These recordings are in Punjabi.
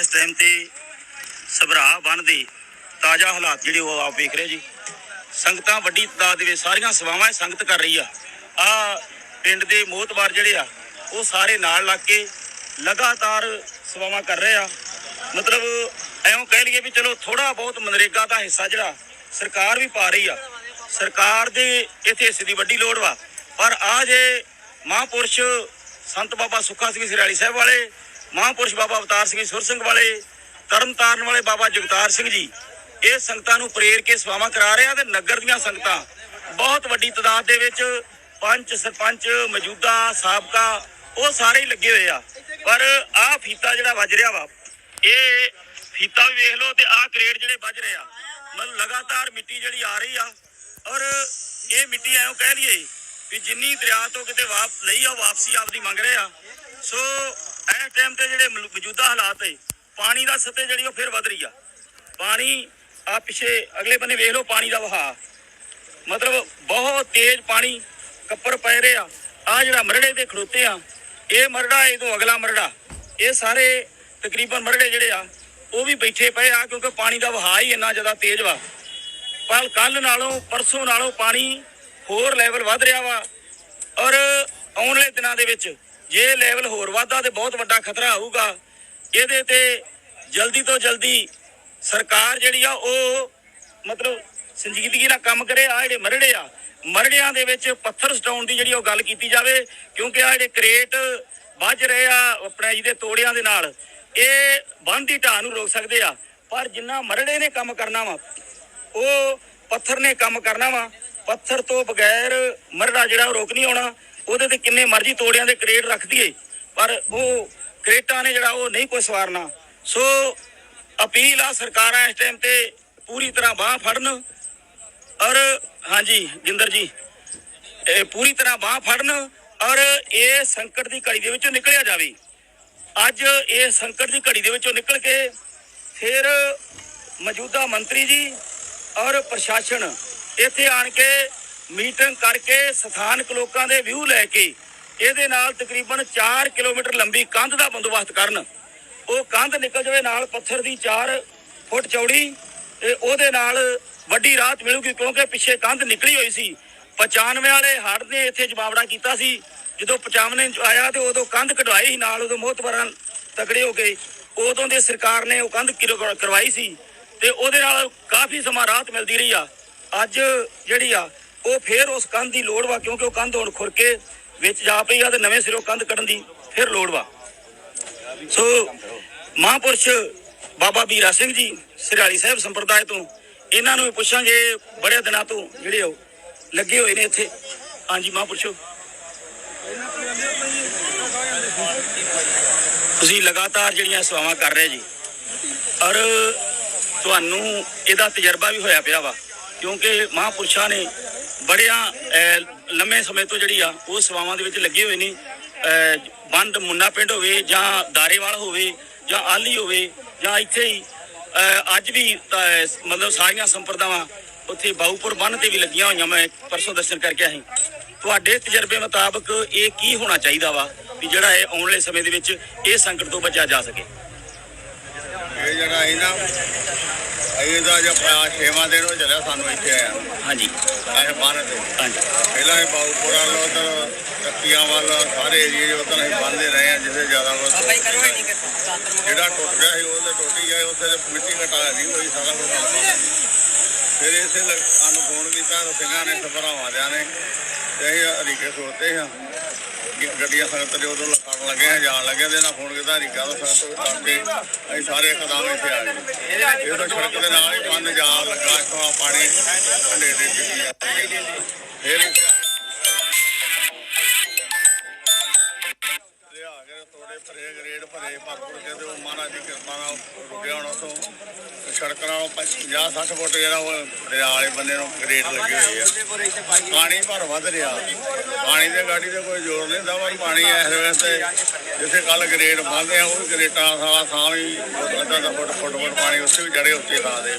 ਇਸ ਟਾਈਮ ਤੇ ਸਭਰਾ ਬੰਨ ਦੇ ਤਾਜ਼ਾ ਹਾਲਾਤ ਜਿਹੜੇ ਉਹ ਆਪ ਵੇਖ ਰਹੇ ਜੀ। ਸੰਗਤਾਂ ਵੱਡੀ ਤਾਦਾਦ ਦੇ ਵਿੱਚ ਸਾਰੀਆਂ ਸੇਵਾਵਾਂ ਸੰਗਤ ਕਰ ਰਹੀ ਆ। ਆ ਪਿੰਡ ਦੇ ਮੋਹਤਬਾਰ ਜਿਹੜੇ ਆ, ਉਹ ਸਾਰੇ ਨਾਲ ਲੱਗ ਕੇ ਲਗਾਤਾਰ ਸੇਵਾਵਾਂ ਕਰ ਰਹੇ ਆ। ਮਤਲਬ ਐਵੇਂ ਕਹਿ ਲਈਏ ਵੀ ਚਲੋ ਥੋੜਾ ਬਹੁਤ ਮਨਰੇਗਾ ਦਾ ਹਿੱਸਾ ਜਿਹੜਾ ਸਰਕਾਰ ਵੀ ਪਾ ਰਹੀ ਆ। ਸਰਕਾਰ ਦੇ ਇੱਥੇ ਹਿੱਸੇ ਦੀ ਵੱਡੀ ਲੋੜ ਵਾ। ਪਰ ਆ ਜੇ ਮਹਾਂਪੁਰਸ਼ ਸੰਤ ਬਾਬਾ ਸੁੱਖਾ ਸਿੰਘ ਸਿਰਾਲੀ ਸਾਹਿਬ ਵਾਲੇ ਮਹਾਂਪੁਰਸ਼ ਬਾਬਾ ਅਵਤਾਰ ਸਿੰਘ ਸੁਰ ਸਿੰਘ ਵਾਲੇ, ਤਰਨਤਾਰਨ ਵਾਲੇ ਬਾਬਾ ਜਗਤਾਰ ਸਿੰਘ ਜੀ, ਇਹ ਸੰਗਤਾਂ ਨੂੰ ਪ੍ਰੇਰ ਕੇ ਸੇਵਾਵਾਂ ਕਰਾ ਰਹੇ ਆ ਤੇ ਨਗਰ ਦੀਆਂ ਸੰਗਤਾਂ ਬਹੁਤ ਵੱਡੀ ਤਾਦਾਦ ਦੇ ਵਿੱਚ ਪੰਚ ਸਰਪੰਚ, ਮੌਜੂਦਾ ਸਾਬਕਾ, ਉਹ ਸਾਰੇ ਲੱਗੇ ਹੋਏ ਆ। ਪਰ ਆਹ ਫੀਤਾ ਜਿਹੜਾ ਵੱਜ ਰਿਹਾ ਵਾ, ਇਹ ਫੀਤਾ ਵੀ ਵੇਖ ਲਓ ਤੇ ਆਹ ਕਰੇਟ ਜਿਹੜੇ ਵੱਜ ਰਹੇ ਆ। ਮਤਲਬ ਲਗਾਤਾਰ ਮਿੱਟੀ ਜਿਹੜੀ ਆ ਰਹੀ ਆ ਔਰ ਇਹ ਮਿੱਟੀ ਐਂ ਕਹਿ ਲਈਏ ਵੀ ਜਿੰਨੀ ਦਰਿਆ ਤੋਂ ਕਿਤੇ ਵਾਪ ਲਈ ਆ ਵਾਪਸੀ ਆਪਦੀ ਮੰਗ ਰਹੇ ਆ। ਸੋ ਇਸ ਟਾਈਮ ਤੇ ਜਿਹੜੇ ਮੌਜੂਦਾ ਹਾਲਾਤ ਹੈ ਪਾਣੀ ਦਾ ਸਤਹ ਜਿਹੜੀ ਉਹ ਫਿਰ ਵਧ ਰਹੀ ਆ। ਪਾਣੀ ਆ ਪਿਛੇ ਅਗਲੇ ਬੰਨੇ ਵੇਖ ਲਓ ਪਾਣੀ ਦਾ ਵਹਾਅ। ਮਤਲਬ ਬਹੁਤ ਤੇਜ਼ ਪਾਣੀ ਕੱਪਰ ਪੈ ਰਿਹਾ ਆ। ਜਿਹੜਾ ਮਰੜੇ ਤੇ ਖੜੋਤੇ ਆ, ਇਹ ਮਰੜਾ ਇਹ ਤੋਂ ਅਗਲਾ ਮਰੜਾ। ਇਹ ਸਾਰੇ ਤਕਰੀਬਨ ਮਰੜੇ ਜਿਹੜੇ ਆ, ਉਹ ਵੀ ਬੈਠੇ ਪਏ ਆ ਕਿਉਂਕਿ ਪਾਣੀ ਦਾ ਵਹਾਅ ਹੀ ਇੰਨਾ ਜ਼ਿਆਦਾ ਤੇਜ਼ ਵਾ। ਪਰ ਕੱਲ ਨਾਲੋਂ, ਪਰਸੋਂ ਨਾਲੋਂ ਪਾਣੀ ਹੋਰ ਲੈਵਲ ਵੱਧ ਰਿਹਾ ਵਾ। ਔਰ ਆਉਣ ਵਾਲੇ ਦਿਨਾਂ ਦੇ ਵਿੱਚ ਜੇ ਲੈਵਲ ਹੋਰ ਵਧਦਾ ਤੇ ਬਹੁਤ ਵੱਡਾ ਖਤਰਾ ਆਊਗਾ। ਇਹਦੇ ਤੇ ਜਲਦੀ ਤੋਂ ਜਲਦੀ ਸਰਕਾਰ ਜਿਹੜੀ ਆ, ਉਹ ਮਤਲਬ ਸੰਜੀਦਗੀ ਨਾਲ ਕੰਮ ਕਰੇ। ਆ ਜਿਹੜੇ ਮਰੜੇ ਆ, ਮਰੜਿਆਂ ਦੇ ਵਿੱਚ ਪੱਥਰ ਸਟਾਉਣ ਦੀ ਜਿਹੜੀ ਉਹ ਗੱਲ ਕੀਤੀ ਜਾਵੇ, ਕਿਉਂਕਿ ਆ ਜਿਹੜੇ ਕ੍ਰੇਟ ਵੱਜ ਰਹੇ ਆ ਆਪਣੇ ਜਿਹਦੇ ਤੋੜਿਆਂ ਦੇ ਨਾਲ, ਇਹ ਬੰਦ ਦੀ ਢਾਹ ਨੂੰ ਰੋਕ ਸਕਦੇ ਆ। ਪਰ ਜਿੰਨਾ ਮਰੜੇ ਨੇ ਕੰਮ ਕਰਨਾ ਵਾ, ਉਹ ਪੱਥਰ ਨੇ ਕੰਮ ਕਰਨਾ ਵਾ। ਪੱਥਰ ਤੋਂ ਬਗੈਰ ਮਰੜਾ ਜਿਹੜਾ ਉਹ ਰੋਕ ਨਹੀਂ ਆਉਣਾ। ਉਹਦੇ ਤੇ ਕਿੰਨੇ ਮਰਜ਼ੀ ਤੋੜਿਆਂ ਦੇ ਕ੍ਰੇਟ ਰੱਖ ਦਈਏ। ਪਰ ਉਹ ਕ੍ਰੇਟਾਂ ਨੇ ਜਿਹੜਾ ਉਹ ਨਹੀਂ ਕੋਈ ਸਵਾਰਨਾ। ਸੋ ਅਪੀਲ ਆ ਸਰਕਾਰਾਂ ਇਸ ਟਾਈਮ ਤੇ ਪੂਰੀ ਤਰ੍ਹਾਂ ਬਾਹ ਫੜਨ। ਔਰ ਹਾਂਜੀ ਗਿੰਦਰ ਜੀ, ਇਹ ਪੂਰੀ ਤਰ੍ਹਾਂ ਬਾਹ ਫੜਨ ਔਰ ਇਹ ਸੰਕਟ ਦੀ ਘੜੀ ਦੇ ਵਿੱਚੋਂ ਨਿਕਲਿਆ ਜਾਵੇ। ਅੱਜ ਇਹ ਸੰਕਟ ਦੀ ਘੜੀ ਦੇ ਵਿੱਚੋਂ ਨਿਕਲ ਕੇ ਫਿਰ ਮੌਜੂਦਾ ਮੰਤਰੀ ਜੀ ਔਰ ਪ੍ਰਸ਼ਾਸਨ ਇੱਥੇ ਆਣ ਕੇ ਮੀਟਿੰਗ ਕਰਕੇ ਸਥਾਨਕ ਲੋਕਾਂ ਦੇ ਵਿਊ ਲੈ ਕੇ ਇਹਦੇ ਨਾਲ ਤਕਰੀਬਨ 4 ਕਿਲੋਮੀਟਰ ਲੰਬੀ ਕੰਧ ਦਾ ਬੰਦੋਬਸਤ ਕਰਨ। ਉਹ ਕੰਧ ਨਿਕਲ ਜਾਵੇ ਨਾਲ ਪੱਥਰ ਦੀ 4 ਫੁੱਟ ਚੌੜੀ ਤੇ ਉਹਦੇ ਨਾਲ ਵੱਡੀ ਰਾਹਤ ਮਿਲੂਗੀ ਕਿਉਂਕਿ ਪਿੱਛੇ ਕੰਧ ਨਿਕਲੀ ਹੋਈ ਸੀ। 95 ਵਾਲੇ ਹੜ੍ਹ ਨੇ ਇੱਥੇ ਜਵਾਬੜਾ ਕੀਤਾ ਸੀ। ਜਦੋਂ 95 ਚ ਆਇਆ ਤੇ ਉਦੋਂ ਕੰਧ ਕਢਵਾਈ ਸੀ, ਨਾਲ ਉਦੋਂ ਮੋਹਤਬਰਾਂ ਤਕੜੇ ਹੋ ਗਏ। ਉਦੋਂ ਦੇ ਸਰਕਾਰ ਨੇ ਉਹ ਕੰਧ ਕਰਵਾਈ ਸੀ ਤੇ ਉਹਦੇ ਨਾਲ ਕਾਫੀ ਸਮਾਂ ਰਾਹਤ ਮਿਲਦੀ ਰਹੀ ਆ। ਅੱਜ ਜਿਹੜੀ ਆ ਉਹ ਫੇਰ ਉਸ ਕੰਧ ਦੀ ਲੋੜ ਵਾ, ਕਿਉਂਕਿ ਉਹ ਕੰਧ ਹੁਣ ਖੁਰ ਕੇ ਵਿੱਚ ਜਾ ਪਈ ਆ ਤੇ ਨਵੇਂ ਸਿਰੋਂ ਕੰਧ ਕੱਢਣ ਦੀ ਫਿਰ ਲੋੜ ਵਾ। ਸੋ ਮਹਾਂਪੁਰਸ਼ ਬਾਬਾ ਵੀਰਾ ਸਿੰਘ ਜੀ, ਸਿਰਾਲੀ ਸਾਹਿਬ ਸੰਪਰਦਾਇ ਤੋਂ ਇਹਨਾਂ ਨੂੰ ਵੀ ਪੁੱਛਾਂਗੇ, ਬੜੇ ਦਿਨਾਂ ਤੋਂ ਜਿਹੜੇ ਉਹ ਲੱਗੇ ਹੋਏ ਨੇ ਇੱਥੇ। ਹਾਂਜੀ, ਮਹਾਂਪੁਰਸ਼ੋ। ਤੁਸੀਂ ਲਗਾਤਾਰ ਜਿਹੜੀਆਂ ਸੇਵਾਵਾਂ ਕਰ ਰਹੇ ਜੀ, ਔਰ ਤੁਹਾਨੂੰ ਇਹਦਾ ਤਜਰਬਾ ਵੀ ਹੋਇਆ ਪਿਆ ਵਾ, ਕਿਉਂਕਿ ਮਹਾਂਪੁਰਸ਼ਾਂ ਨੇ ਬੜਿਆਂ ਲੰਮੇ ਸਮੇਂ ਤੋਂ ਜਿਹੜੀ ਆ, ਉਹ ਸੇਵਾਵਾਂ ਦੇ ਵਿੱਚ ਲੱਗੇ ਹੋਏ ਨੇ। ਬੰਦ ਮੁੰਨਾ ਪਿੰਡ ਹੋਵੇ ਜਾਂ ਦਾਰੇਵਾਲ ਹੋਵੇ ਜਾਂ ਆਲੀ ਹੋਵੇ ਜਾਂ ਇੱਥੇ ਹੀ ਅੱਜ ਵੀ ਮਤਲਬ ਸਾਰੀਆਂ ਸੰਪਰਦਾਵਾਂ ਉੱਥੇ ਬਾਊਪੁਰ ਬੰਨ ਤੇ ਵੀ ਲੱਗੀਆਂ ਹੋਈਆਂ ਮੈਂ ਪਰਸੋਂ ਦਰਸ਼ਨ ਕਰਕੇ ਆਈ। ਤੁਹਾਡੇ ਤਜਰਬੇ ਮੁਤਾਬਕ ਇਹ ਕੀ ਹੋਣਾ ਚਾਹੀਦਾ ਵਾ ਵੀ ਜਿਹੜਾ ਇਹ ਆਉਣ ਵਾਲੇ ਸਮੇਂ ਦੇ ਵਿੱਚ ਇਹ ਸੰਕਟ ਤੋਂ ਬਚਿਆ ਜਾ ਸਕੇ? ਇਹ ਜਿਹੜਾ ਇਹ ਨਾ ਇਹ ਦਾ ਜੋ ਛੇਵਾਂ ਦਿਨ ਹੋ ਚੱਲਿਆ ਸਾਨੂੰ ਇੱਥੇ ਆਇਆ। ਹਾਂਜੀ। ਇਹ ਬੰਨ ਤੇ ਹਾਂਜੀ। ਪਹਿਲਾਂ ਇਹ ਬਾਉਪੁਰਾ ਲੋ ਉਧਰ ਟੱਕੀਆਂ ਵੱਲ ਸਾਰੇ ਏਰੀਏ ਉਧਰ ਅਸੀਂ ਬੰਨਦੇ ਰਹੇ ਆ ਜਿੱਥੇ ਜ਼ਿਆਦਾ ਵਾ ਜਿਹੜਾ ਟੁੱਟ ਗਿਆ ਸੀ ਉਹ ਤੇ ਟੁੱਟ ਹੀ ਗਿਆ ਉੱਥੇ ਤੇ ਮਿੱਟੀ ਘਟਾ ਨਹੀਂ ਹੋਈ ਸਾਰਾ ਕੁਝ ਫਿਰ ਇਸੇ ਲੱਗ- ਸਾਨੂੰ ਫੋਨ ਕੀਤਾ ਸਿੰਘਾਂ ਨੇ ਸਭਰਾਵਾਂ ਦਿਆਂ ਨੇ ਤੇ ਅਸੀਂ ਹਰੀਕੇ ਸੋਤੇ ਹਾਂ। ਗੱਡੀਆਂ ਸੰਗਤ ਦੇ ਉਦੋਂ ਕਰਨ ਲੱਗੇ ਜਾਣ ਲੱਗੇ ਤੇ ਇਹਨਾਂ ਫੋਨ ਕੀਤਾ, ਹਰੀਕਾ ਤੋਂ ਸੰਗਤ ਕਰਕੇ ਅਸੀਂ ਸਾਰੇ ਕਦਮ ਇੱਥੇ ਆ ਗਏ। ਇਹ ਤਾਂ ਸੜਕ ਦੇ ਨਾਲ ਹੀ ਬੰਦ ਜਾਣ ਲੱਗਾ ਇੱਥੋਂ ਪਾਣੀ ਢੰਡੇ ਦੇ ਦਿੱਤੀ ਫਿਰ ਇੱਥੇ ਤੋੜੇ ਭਰੇ, ਗਰੇਡ ਭਰੇ ਭਰਪੂਰ ਕੇ ਤੇ ਮਹਾਰਾਜ ਦੀ ਕਿਰਪਾ ਨਾਲ ਰੁਕਿਆ ਹੁਣ ਉਥੋਂ। ਸੜਕ ਨਾਲੋਂ 50 60 ਫੁੱਟ ਜਿਹੜਾ ਉਹ ਦਰਿਆ ਵਾਲੇ ਬੰਦੇ ਨੂੰ ਗਰੇਡ ਲੱਗੇ ਹੋਏ ਆ। ਪਾਣੀ ਭਰ ਵੱਧ ਰਿਹਾ। ਪਾਣੀ ਦੇ ਗਾੜੀ ਤੇ ਕੋਈ ਜ਼ੋਰ ਨਹੀਂ ਹੁੰਦਾ ਪਰ ਪਾਣੀ ਇਸ ਵੇਲੇ ਤੇ ਜਿੱਥੇ ਕੱਲ ਗ੍ਰੇਡ ਬੰਦੇ ਆ ਉਹ ਗ੍ਰੇਟਾਂ ਸਾਲਾ ਥਾਂ ਵੀ ਅੱਧਾ ਅੱਧਾ ਫੁੱਟ ਫੁੱਟ ਫੁੱਟ ਪਾਣੀ ਉੱਥੇ ਵੀ ਜੜੇ ਉੱਤੇ ਖਾ ਦੇ।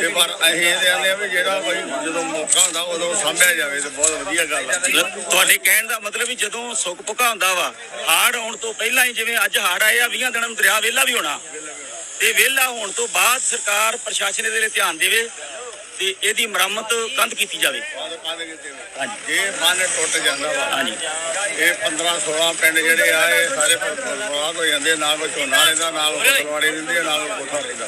ਤੇ ਪਰ ਅਸੀਂ ਇਹਦੇ ਆਂਦੇ ਆ ਵੀ ਜਿਹੜਾ ਕੋਈ ਜਦੋਂ ਮੌਕਾ ਹੁੰਦਾ ਉਦੋਂ ਸਾਂਭਿਆ ਜਾਵੇ ਤੇ ਬਹੁਤ ਵਧੀਆ ਗੱਲ ਆ। ਤੁਹਾਡੇ ਕਹਿਣ ਦਾ ਮਤਲਬ ਵੀ ਜਦੋਂ ਸੁੱਕ ਪੁਕਾ ਹੁੰਦਾ ਵਾ ਹਾੜ ਆਉਣ ਤੋਂ ਪਹਿਲਾਂ ਹੀ ਜਿਵੇਂ ਅੱਜ ਹਾੜ ਆਏ ਆ 20 ਦਿਨਾਂ ਨੂੰ ਦਰਿਆ ਵਿਹਲਾ ਵੀ ਹੋਣਾ। ਤੇ ਵਿਹਲਾ ਹੋਣ ਤੋਂ ਬਾਅਦ ਸਰਕਾਰ ਪ੍ਰਸ਼ਾਸਨ ਇਹਦੇ 'ਤੇ ਧਿਆਨ ਦੇਵੇ ਤੇ ਇਹਦੀ ਮੁਰੰਮਤ ਕੰਧ ਕੀਤੀ ਜਾਵੇ। ਜੇ ਬੰਨ ਟੁੱਟ ਜਾਂਦਾ ਵਾ ਹਾਂਜੀ। ਇਹ 15 16 ਪਿੰਡ ਜਿਹੜੇ ਆ ਇਹ ਸਾਰੇ ਬਰਬਾਦ ਹੋ ਜਾਂਦੇ ਨਾ ਕੋਈ ਝੋਨਾ ਰਹਿੰਦਾ ਨਾ ਕੋਈ ਫਸਲਵਾੜੀ ਰਹਿੰਦੀ ਆ, ਨਾ ਕੋਈ ਕੋਠਾ ਰਹਿੰਦਾ।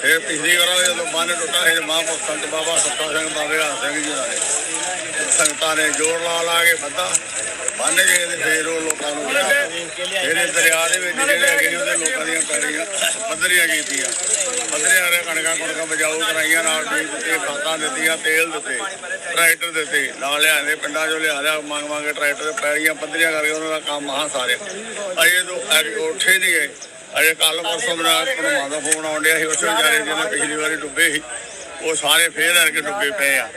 ਫਿਰ ਪਿਛਲੀ ਵਾਰ ਜਦੋਂ ਬੰਨ ਟੁੱਟਾ ਸੀ ਮਹਾਂਪੁਰਖ ਸੰਤ ਬਾਬਾ ਸੱਤਾ ਸਿੰਘ ਬਾਬੇ ਹਾਰ ਸਿੰਘ ਜੀ ਦਾ ਸੰਗਤਾਂ ਨੇ ਜੋਰ ਲਾ ਲਾ ਕੇ ਬੱਧਾ ਬੰਨ ਗਏ ਤੇ ਫਿਰ ਉਹ ਲੋਕਾਂ ਨੂੰ ਜਿਹੜਾ ਫਿਰ ਇਹ ਦਰਿਆ ਦੇ ਵਿੱਚ ਜਿਹੜੇ ਹੈਗੇ ਉਹਦੇ ਲੋਕਾਂ ਦੀਆਂ ਪੈੜੀਆਂ ਪੱਧਰੀਆਂ ਕੀਤੀਆਂ। ਪੱਧਰੀਆਂ ਰੇ ਕਣਕਾਂ ਕਣਕਾਂ ਬਜਾਊ ਕਰਾਈਆਂ ਨਾਲ ਬੀਜ ਦਿੱਤੇ ਖਾਦਾਂ ਦਿੱਤੀਆਂ ਤੇਲ ਦਿੱਤੇ ਟਰੈਕਟਰ ਦਿੱਤੇ ਨਾਲ ਲਿਆਂਦੇ ਪਿੰਡਾਂ ਚੋਂ ਲਿਆ ਲਿਆ ਮੰਗ ਮੰਗ ਕੇ ਟਰੈਕਟਰ ਤੇ ਪੈੜੀਆਂ ਪੱਧਰੀਆਂ ਕਰਕੇ ਉਹਨਾਂ ਦਾ ਕੰਮ ਮਹਾ ਸਾਰੇ। ਅਜੇ ਤੋਂ ਉੱਠੇ ਨਹੀਂ ਗਏ। ਅਜੇ ਕੱਲ ਪਰਸੋਂ ਮੇਰਾ ਭਣਵਾਂ ਦਾ ਫੋਨ ਆਉਣ ਡਿਆ ਸੀ ਉਸ ਵਿਚਾਰੇ ਜਿਹਨੇ ਪਿਛਲੀ ਵਾਰੀ ਡੁੱਬੇ ਸੀ ਉਹ ਸਾਰੇ ਫੇਰ ਆ ਕੇ ਡੁੱਬੇ ਪਏ ਆ।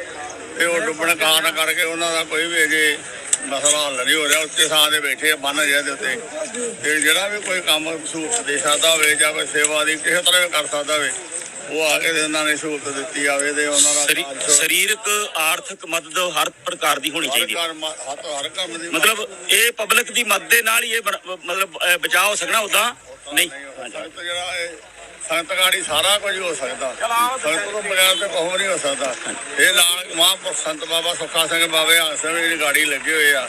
ਤੇ ਉਹ ਡੁੱਬਣ ਕਾਰਨ ਕਰਕੇ ਉਹਨਾਂ ਦਾ ਕੋਈ ਵੀ ਅਜੇ ਮਸਲਾ ਹੱਲ ਨਹੀਂ ਹੋ ਰਿਹਾ ਉੱਤੇ ਥਾਂ ਦੇ ਬੈਠੇ ਆ ਬੰਨ ਜਿਹਾ ਦੇ ਉੱਤੇ। ਤੇ ਜਿਹੜਾ ਵੀ ਕੋਈ ਕੰਮ ਸਹੂਲਤ ਦੇ ਸਕਦਾ ਹੋਵੇ ਜਾਂ ਕੋਈ ਸੇਵਾ ਦੀ ਕਿਸੇ ਤਰ੍ਹਾਂ ਵੀ ਕਰ ਸਕਦਾ ਹੋਵੇ ਉਹ ਆ ਕੇ ਤੇ ਉਹਨਾਂ ਨੇ ਸਹੂਲਤ ਦਿੱਤੀ ਜਾਵੇ ਤੇ ਉਹਨਾਂ ਦਾ ਸਰੀ- ਕਾਰਜ- ਸਰੀਰਕ ਆਰਥਿਕ ਮਦਦ ਹਰ ਪ੍ਰਕਾਰ ਦੀ ਹੋਣੀ ਹਰ ਚਾਹੀਦੀ ਹੈ। ਕੰਮ ਹਰ ਕੰਮ ਦੀ ਮਤਲਬ ਇਹ ਪਬਲਿਕ ਦੀ ਮਦਦ ਦੇ ਨਾਲ ਹੀ ਇਹ ਬਣ- ਮਤਲਬ ਅਹ, ਬਚਾਅ ਹੋ ਸਕਣਾ ਉਦਾਂ ਨਹੀਂ। ਜਿਹੜਾ ਇਹ ਸੰਗਤ ਗਾੜੀ ਸਾਰਾ ਕੁਝ ਹੋ ਸਕਦਾ। ਸੰਗਤ ਤੋਂ ਬਗੈਰ ਤੇ ਕੁਝ ਨਹੀਂ ਹੋ ਸਕਦਾ। ਇਹ ਨਾਲ ਮਹਾਂਪੁਰਖ ਸੰਤ ਬਾਬਾ ਸੁੱਖਾ ਸਿੰਘ ਬਾਬੇ ਹਾਲ ਸਿੰਘ ਜਿਹੜੀ ਗਾੜੀ ਲੱਗੇ ਹੋਏ ਆ।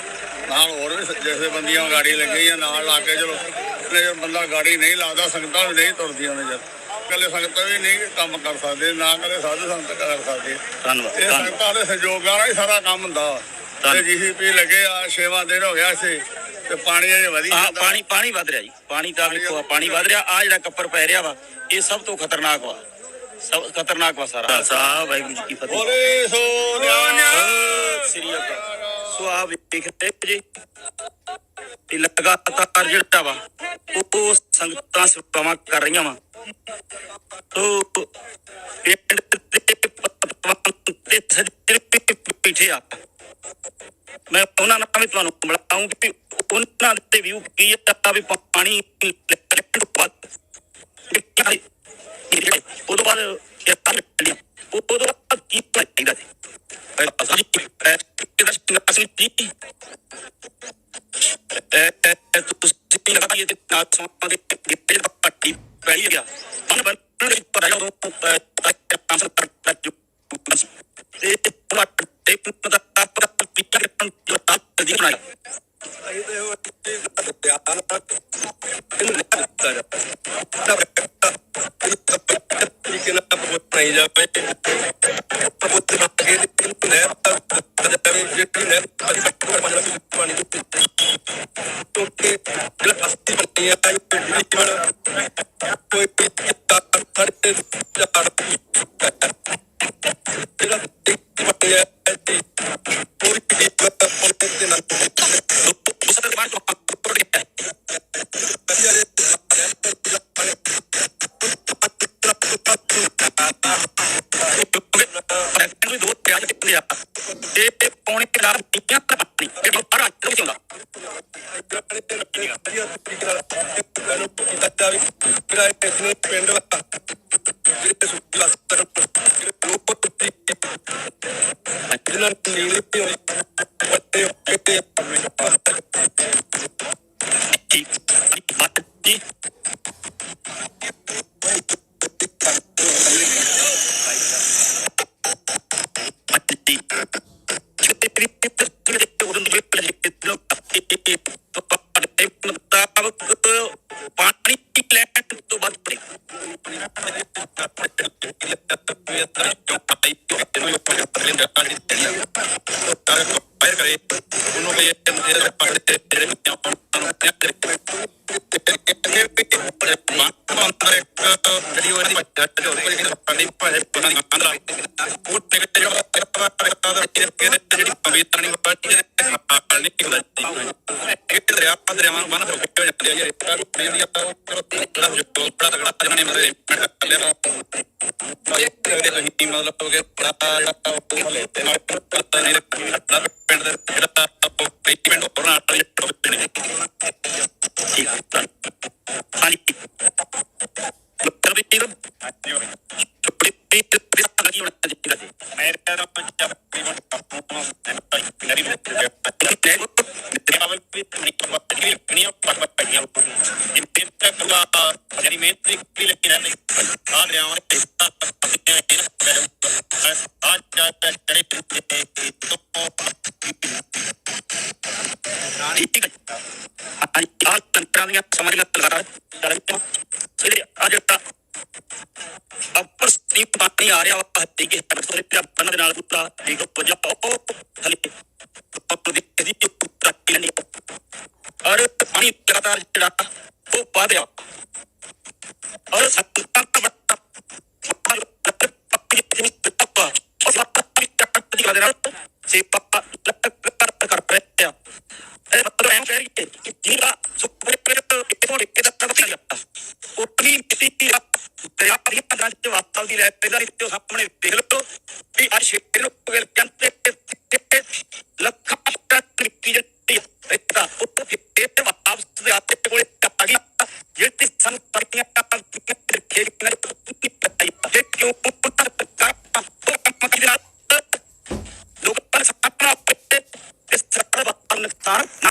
ਨਾਲ ਹੋਰ ਵੀ ਜਿਸੇ ਬੰਦੀਆਂ ਗਾੜੀ ਲੱਗੀ ਆ। ਨਾਲ ਲਾ ਕੇ ਚਲੋ ਜੇ ਬੰਦਾ ਗਾੜੀ ਨਹੀਂ ਲਾਦਾ ਸੰਗਤਾਂ ਵੀ ਨਹੀਂ ਤੁਰਦੀਆਂ ਨੇ ਜਦ। ਕੱਲੇ ਸੰਗਤਾਂ ਵੀ ਨਹੀਂ ਕੰਮ ਕਰ ਸਕਦੇ ਨਾ ਕਰੇ ਸਾਧੂ ਸੰਗਤ ਕਰ ਸਕਦੇ। ਧੰਨਵਾਦ ਇਹ ਸੰਗਤਾਂ ਦੇ ਸਹਿਯੋਗ ਨਾਲ ਹੀ ਸਾਰਾ ਕੰਮ ਹੁੰਦਾ। ਵਾ। ਤੇ ਜੀਸੀਪੀ ਲੱਗੇ ਆ ਛੇਵਾਂ ਦਿਨ ਹੋ ਗਿਆ ਸੀ ਤੇ ਪਾਣੀ ਅਜੇ ਵਧੀ ਆ ਜਾਂਦਾ। ਪਾਣੀ ਪਾਣੀ ਵੱਧ ਰਿਹਾ ਜੀ। ਪਾਣੀ ਤਾਂ ਵੇਖੋ ਪਾਣੀ ਵੱਧ ਰਿਹਾ। ਆ ਜਿਹੜਾ ਕੱਪਰ ਪੈ ਰਿਹਾ ਵਾ ਇਹ ਸਭ ਤੋਂ ਖਤਰਨਾਕ ਵਾ। ਸਭ ਖਤਰਨਾਕ ਵਾ ਸਾਰਾ। ਸਾਹਿਬ ਵਾਹਿਗੁਰੂ ਜੀ ਕੀ ਫਤਿਹ। ਬੋਲੇ ਸੋ ਨਿਹਾਲ ਸਤਿ ਸ੍ਰੀ ਅਕਾਲ। ਸੋ ਆ ਵੇਖ ਰਹੇ ਜੀ। ਇਹ ਲਗਾਤਾਰ ਜਿਹੜਾ ਵਾ ਉਹ ਸੰਗਤਾਂ ਸੇਵਾਵਾਂ ਕਰ ਰਹੀਆਂ ਵਾ। ਸੋ ਪਿੰਡ ਦੇ ਪਤਵੰਤ ਤੇ ਸੱਜਣ ਵੀ ਬੈਠੇ ਆ ਮੈਂ ਉਹਨਾਂ ਨਾਲ ਵੀ ਤੁਹਾਨੂੰ ਮਿਲਾਉਂ ਕਿ ਉਹਨਾਂ ਦੇ ਵੀ ਕੀ ਆ ਵੀ ਪਾਣੀ ਲੈਣ ਤੋਂ ਬਾਅਦ ਉਦੋਂ ਬਾਅਦ ਇਹ ਤਾਂ ਲਿਆ ਉਦੋਂ ਬਾਅਦ ਕੀ ਚਾਹੀਦਾ ਸੀ ਸਾਡੀ ਕਿਹਦਾ ਸਿੰਘ ਜੀ ਇਹ ਤੁਸੀਂ ਲਗਾ ਇਹ ਤੇ ਨਾਲ ਸਮਾਂ ਦੇ ਗਿੱਟੇ ਦਾ ਪੱਟੀ ਪੈ ਗਿਆ ਮਨ ਬੰਨ ਦੇ ਪਰ ਜਦੋਂ ਕੰਮ ਕਰ ਕੋਈ ਪਿੱਛੇ ਤਾਂ ਸਾਰੇ ਚਾਰ Gracias. no iba a poder estar de la madre uno veía que no era de parte de no ਇਹ ਦਰਿਆ ਦਰਿਆ ਮਨ ਮਨ ਹੋ ਕੇ ਜਾਂਦੇ ਆ ਇਹ ਕੁੜੀ ਦੀ ਆਪਣਾ ਜੋ ਬੜਾ ਤਗੜਾ ਜਮਨੇ ਮਰੇ ਕਰ ਲਿਆ ਇਹ ਤੁਸੀਂ ਮਤਲਬ ਕਿ ਬੜਾ ਜਿਹੜਾ ਉਹ ਹਲੇ ਤੇ ਨਾਲ ਪਤਾ ਨਹੀਂ ਪਿੰਡ ਦਾ ਜਿਹੜਾ ਪਿੰਡ ਹੋਰਾਂ ਵਾਲੇ ਠੀਕ ਹੈ ਹਾਂਜੀ ਡਾਕਟਰ ਵੀਰ ਛੋਟੀ ਵੀਰ ਦੀ ਸਾਡਾ ਕੀ ਹੋਣਾ ਚਾਹੀਦਾ ਜੀ ਮੇਰੇ ਤਾਂ ਪੰਜਾਬ ਦੀ ਮੇਰੀ ਲੈਵਲ ਵੀ ਨਹੀਂ ਪਤਾ ਕਿ ਨਹੀਂ ਪਤਾ ਪਈਆਂ ਇਹ ਤੇ ਕਲਾ ਜਿਹੜੀ ਮਿਹਨਤ ਦੀ ਲੱਗੀ ਰਹਿੰਦੀ ਆ ਲਿਆਵਾਂ ਆ ਜਾ ਜਿਹੜੇ ਠੀਕ ਹੈ ਹਾਂਜੀ ਆਹ ਤੰਤਰਾਂ ਦੀਆਂ ਸਮਝ ਲਗਾਤਾਰ ਚੱਲ ਰਹੀਆਂ ਜਿਹੜੇ ਆ ਅੱਪਰ ਸਟੀਪ ਪਾਣੀ ਆ ਰਿਹਾ ਵਾ ਠੀਕ ਹੈ ਸੋਰੇ ਤੇ ਬੰਨ ਦੇ ਨਾਲ ਪੂਰਾ ਠੀਕ ਹੋ ਉਹ ਥਲੇ ਉੱਪਰ ਦੀ ਦੀ ਟੱਕੀ ਨਹੀਂ ਔਰ ਪਾਣੀ ਲਗਾਤਾਰ ਜਿਹੜਾ ਉਹ ਪਾ ਦਿਆ ਔਰ ਸੱਤਾਂ ਦਾ ਵੱਡਾ ਸੇ ਪਾਪਾ ਕਰ ਰਹੇ ਆ ਇਹ ਮਤਲਬ ਐਂ ਕਹਿ ਰਹੀ ਕਿ ਜਿਹੜਾ ਸੁਪਰ ਇਥੋਂ ਲਿਖੇ ਦਾ ਪਤਾ ਲੱਗਾ ਉਤਨੀ ਮਿੱਟੀ ਆ ਦਰਿਆ ਦੀ ਪੰਜ ਚ ਵਾਤਾਲ ਦੀ ਲੈ ਪਹਿਲਾਂ ਇੱਥੇ ਸਾਹਮਣੇ ਦੇਖ ਲਓ ਵੀ ਆ